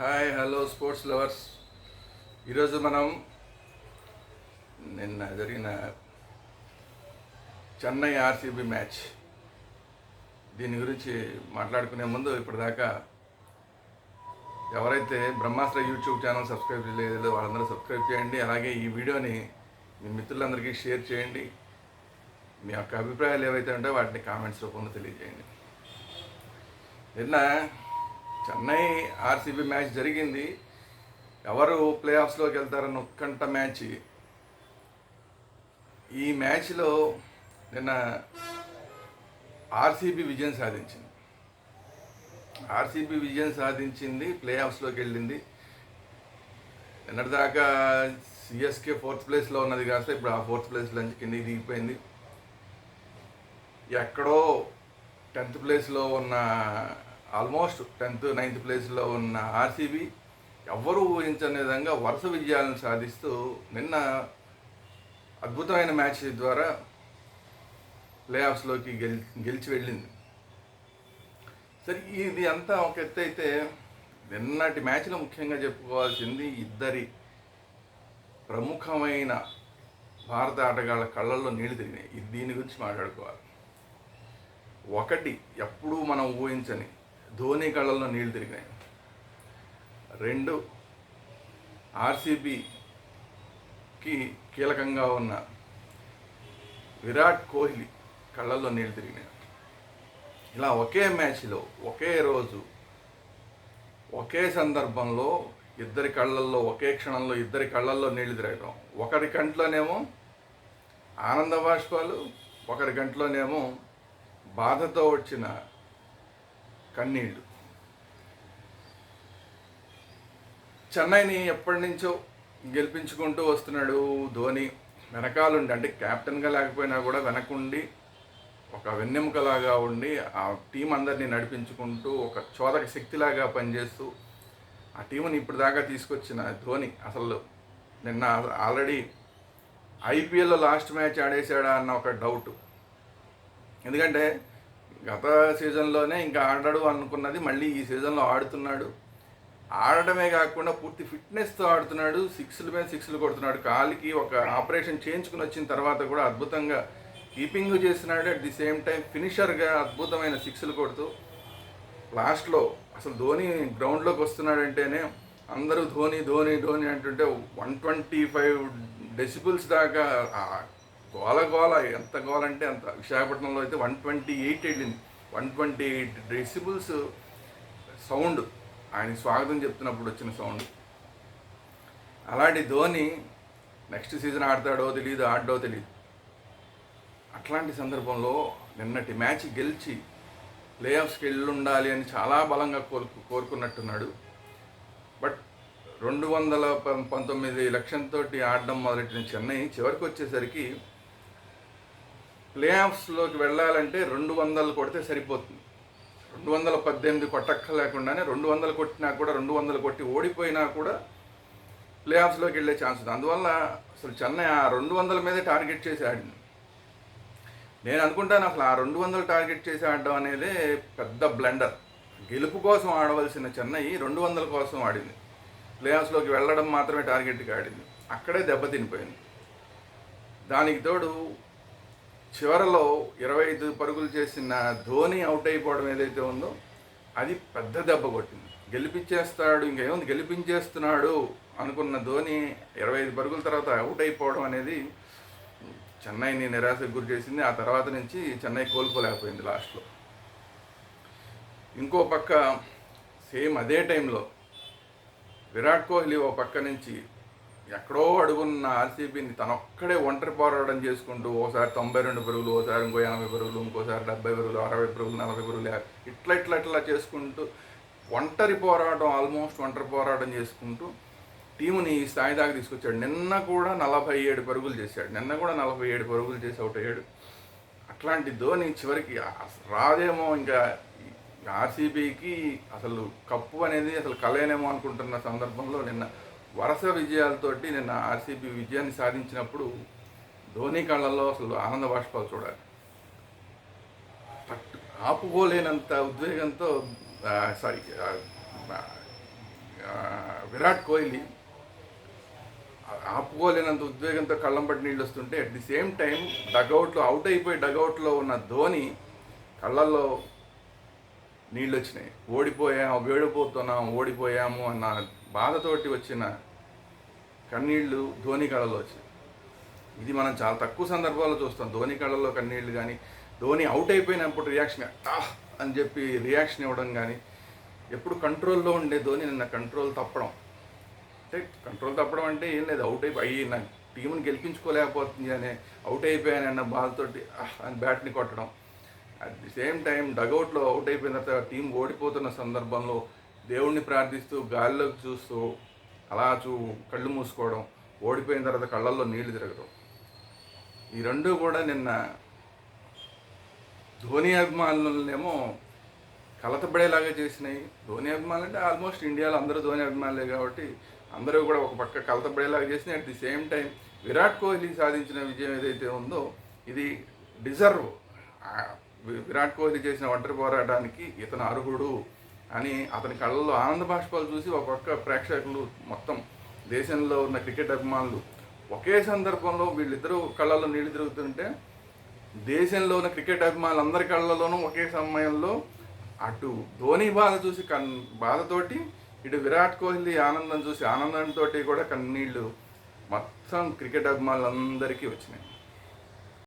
Hi hello sports lovers ఈరోజు మనం నిన్న జరిగిన చెన్నై ఆర్సీబీ మ్యాచ్. దీని గురించి మాట్లాడుకునే ముందు ఇప్పటిదాకా ఎవరైతే బ్రహ్మాస్త్ర యూట్యూబ్ ఛానల్ సబ్స్క్రైబ్ చేయలేదో వాళ్ళందరూ సబ్స్క్రైబ్ చేయండి. అలాగే ఈ వీడియోని మీ మిత్రులందరికీ షేర్ చేయండి. మీ యొక్క అభిప్రాయాలు ఏవైతే ఉంటాయో వాటిని కామెంట్స్ రూపంలో తెలియజేయండి. నిన్న చెన్నై ఆర్సీబీ మ్యాచ్ జరిగింది. ఎవరు ప్లే ఆఫ్స్లోకి వెళ్తారన్న ఉత్కంఠ మ్యాచ్. ఈ మ్యాచ్లో నిన్న ఆర్సీబీ విజయం సాధించింది. ఆర్సీబీ విజయం సాధించింది ప్లే ఆఫ్స్లోకి వెళ్ళింది. నిన్నటిదాకా సిఎస్కే ఫోర్త్ ప్లేస్లో ఉన్నది కాస్త ఇప్పుడు ఆ ఫోర్త్ ప్లేస్లో నుంచి కిందికి దిగిపోయింది ఎక్కడో టెన్త్ ప్లేస్లో ఉన్న ఆల్మోస్ట్ టెన్త్ నైన్త్ ప్లేస్లో ఉన్న ఆర్సీబీ ఎవ్వరూ ఊహించని విధంగా వరుస విజయాలను సాధిస్తూ నిన్న అద్భుతమైన మ్యాచ్ ద్వారా ప్లే ఆఫ్స్లోకి గెలి గెలిచి వెళ్ళింది. సరే ఇది అంతా ఒక ఎత్తు అయితే నిన్నటి మ్యాచ్లో ముఖ్యంగా చెప్పుకోవాల్సింది ఇద్దరి ప్రముఖమైన భారత ఆటగాళ్ళ కళ్ళల్లో నీళ్ళు తిరిగినాయి. దీని గురించి మాట్లాడుకోవాలి. ఒకటి ఎప్పుడూ మనం ఊహించని ధోని కళ్ళల్లో నీళ్ళు తిరిగినాయి. రెండు ఆర్సీబీకి కీలకంగా ఉన్న విరాట్ కోహ్లీ కళ్ళల్లో నీళ్ళు తిరిగినాయి. ఇలా ఒకే మ్యాచ్లో ఒకే రోజు ఒకే సందర్భంలో ఇద్దరి కళ్ళల్లో ఒకే క్షణంలో ఇద్దరి కళ్ళల్లో నీళ్ళు తిరగడం ఒకరి కంట్లోనేమో ఆనంద బాష్పాలు ఒకరి గంటలోనేమో బాధతో వచ్చిన కన్నీళ్ళు చెన్నైని ఎప్పటి నుంచో గెలిపించుకుంటూ వస్తున్నాడు ధోని. వెనకాలండి అంటే కెప్టెన్గా లేకపోయినా కూడా వెనకుండి ఒక వెన్నెముకలాగా ఉండి ఆ టీం అందరినీ నడిపించుకుంటూ ఒక చోదక శక్తిలాగా పనిచేస్తూ ఆ టీంని ఇప్పుడు దాకా తీసుకొచ్చిన ధోని అసలు నిన్న ఆల్రెడీ ఐపీఎల్లో లాస్ట్ మ్యాచ్ ఆడేశాడా అన్న ఒక డౌట్. ఎందుకంటే గత సీజన్లోనే ఇంకా ఆడాడు అనుకున్నది మళ్ళీ ఈ సీజన్లో ఆడుతున్నాడు. ఆడటమే కాకుండా పూర్తి ఫిట్నెస్తో ఆడుతున్నాడు. సిక్స్ల మీద సిక్స్లు కొడుతున్నాడు. కాలికి ఒక ఆపరేషన్ చేయించుకుని వచ్చిన తర్వాత కూడా అద్భుతంగా కీపింగ్ చేస్తున్నాడు. అట్ ది సేమ్ టైం ఫినిషర్గా అద్భుతమైన సిక్స్లు కొడుతూ లాస్ట్లో అసలు ధోని గ్రౌండ్లోకి వస్తున్నాడంటేనే అందరూ ధోని ధోని ధోని అంటుంటే వన్ ట్వంటీ ఫైవ్ డెసిబుల్స్ దాకా గోల గోల ఎంత గోల అంటే అంత. విశాఖపట్నంలో అయితే వన్ ట్వంటీ ఎయిట్ వెళ్ళింది. One twenty eight decibels sound ఆయన స్వాగతం చెప్తున్నప్పుడు వచ్చిన సౌండ్ అలాంటి ధోని నెక్స్ట్ సీజన్ ఆడతాడో తెలియదు ఆడో తెలియదు అట్లాంటి సందర్భంలో నిన్నటి మ్యాచ్ గెలిచి ప్లే ఆఫ్స్కి వెళ్ళి ఉండాలి అని చాలా బలంగా కోరుకు కోరుకున్నట్టున్నాడు. బట్ రెండు వందల పంతొమ్మిది లక్షంతో ఆడడం మొదలెట్టిన చెన్నై చివరికి వచ్చేసరికి ప్లే ఆఫ్స్లోకి వెళ్ళాలంటే రెండు వందలు కొడితే సరిపోతుంది. రెండు వందల పద్దెనిమిది కొట్టక్క లేకుండానే రెండు వందలు కొట్టినా కూడా రెండు వందలు కొట్టి ఓడిపోయినా కూడా ప్లే ఆఫ్స్లోకి వెళ్ళే ఛాన్స్ ఉంది. అందువల్ల అసలు చెన్నై ఆ రెండు వందల మీదే టార్గెట్ చేసి ఆడింది. నేను అనుకుంటాను అసలు ఆ రెండు వందలు టార్గెట్ చేసి ఆడడం అనేది పెద్ద బ్లెండర్. గెలుపు కోసం ఆడవలసిన చెన్నై రెండు వందల కోసం ఆడింది. ప్లే ఆఫ్స్లోకి వెళ్ళడం మాత్రమే టార్గెట్గా ఆడింది. అక్కడే దెబ్బతినిపోయింది దానికి తోడు చివరలో ఇరవై ఐదు పరుగులు చేసిన ధోని అవుట్ అయిపోవడం ఏదైతే ఉందో అది పెద్ద దెబ్బ కొట్టింది. గెలిపించేస్తాడు ఇంకేముంది? గెలిపించేస్తున్నాడు అనుకున్న ధోని ఇరవై ఐదు పరుగుల తర్వాత అవుట్ అయిపోవడం అనేది చెన్నైని నిరాశకు గురి చేసింది. ఆ తర్వాత నుంచి చెన్నై కోలుకోలేకపోయింది లాస్ట్లో. ఇంకో పక్క సేమ్ అదే టైంలో విరాట్ కోహ్లీ ఓ పక్క నుంచి ఎక్కడో అడుగున్న ఆర్సీబీని తనొక్కడే ఒంటరి పోరాటం చేసుకుంటూ ఓసారి తొంభై రెండు పరుగులు ఓసారి ఇంకో ఎనభై పరుగులు ఇంకోసారి డెబ్బై పరుగులు అరవై పరుగులు నలభై పరుగులు ఇట్లా ఇట్లా ఇట్లా చేసుకుంటూ ఒంటరి పోరాటం ఆల్మోస్ట్ ఒంటరి పోరాటం చేసుకుంటూ టీముని ఈ స్థాయి దాకా తీసుకొచ్చాడు. నిన్న కూడా నలభై ఏడు పరుగులు చేశాడు. నిన్న కూడా నలభై ఏడు పరుగులు చేసి అవుట్ అయ్యాడు. అట్లాంటి ధోని చివరికి రాదేమో ఇంకా ఆర్సీబీకి అసలు కప్పు అనేది అసలు కలయనేమో అనుకుంటున్న సందర్భంలో నిన్న వరుస విజయాలతోటి నిన్న ఆర్సీబీ విజయాన్ని సాధించినప్పుడు ధోని కళ్ళల్లో అసలు ఆనంద బాష్పాలు చూడాలి. పట్టు ఆపుకోలేనంత ఉద్వేగంతో సారీ విరాట్ కోహ్లీ ఆపుకోలేనంత ఉద్వేగంతో కళ్ళం పట్టి నీళ్ళు వస్తుంటే అట్ ది సేమ్ టైం డగౌట్లో అవుట్ అయిపోయి డగౌట్లో ఉన్న ధోని కళ్ళల్లో నీళ్ళు వచ్చినాయి. ఓడిపోయాం వేడిపోతున్నాం ఓడిపోయాము అన్న బాధతోటి వచ్చిన కన్నీళ్ళు ధోని కళలో వచ్చినాయి. ఇది మనం చాలా తక్కువ సందర్భాల్లో చూస్తాం. ధోని కళ్ళలో కన్నీళ్ళు కానీ ధోని అవుట్ అయిపోయినప్పుడు రియాక్షన్ ఆహ్! అని చెప్పి రియాక్షన్ ఇవ్వడం కానీ ఎప్పుడు కంట్రోల్లో ఉండే ధోని నిన్న కంట్రోల్ తప్పడం. అంటే కంట్రోల్ తప్పడం అంటే ఏం లేదు అవుట్ అయిపోయి అయ్యి నా టీంని గెలిపించుకోలేకపోతుంది అనే అవుట్ అయిపోయానన్న బాధతోటి అని బ్యాట్ని కొట్టడం. అట్ ది సేమ్ టైం డగౌట్లో అవుట్ అయిపోయిన తర్వాత టీం ఓడిపోతున్న సందర్భంలో దేవుణ్ణి ప్రార్థిస్తూ గాలిలోకి చూస్తూ అలా చూ కళ్ళు మూసుకోవడం ఓడిపోయిన తర్వాత కళ్ళల్లో నీళ్ళు తిరగడం. ఈ రెండు కూడా నిన్న ధోని అభిమానులనేమో కలతబడేలాగా చేసినాయి. ధోని అభిమానులు అంటే ఆల్మోస్ట్ ఇండియాలో అందరూ ధోని అభిమానులే కాబట్టి అందరూ కూడా ఒక పక్క కలతబడేలాగా చేసినాయి. At the same time Virat Kohli సాధించిన విజయం ఏదైతే ఉందో ఇది డిజర్వ్. విరాట్ కోహ్లీ చేసిన ఒంటరి పోరాటానికి ఇతను అర్హుడు. అని అతని కళ్ళల్లో ఆనంద బాష్పాలు చూసి ఒక్కొక్క ప్రేక్షకులు మొత్తం దేశంలో ఉన్న క్రికెట్ అభిమానులు ఒకే సందర్భంలో వీళ్ళిద్దరూ కళ్ళల్లో నీళ్ళు తిరుగుతుంటే దేశంలో ఉన్న క్రికెట్ అభిమానులు అందరి కళ్ళలోనూ ఒకే సమయంలో అటు ధోని బాధ చూసి కన్ బాధతోటి ఇటు విరాట్ కోహ్లీ ఆనందం చూసి ఆనందంతో కూడా కన్నీళ్ళు మొత్తం క్రికెట్ అభిమానులందరికీ వచ్చినాయి.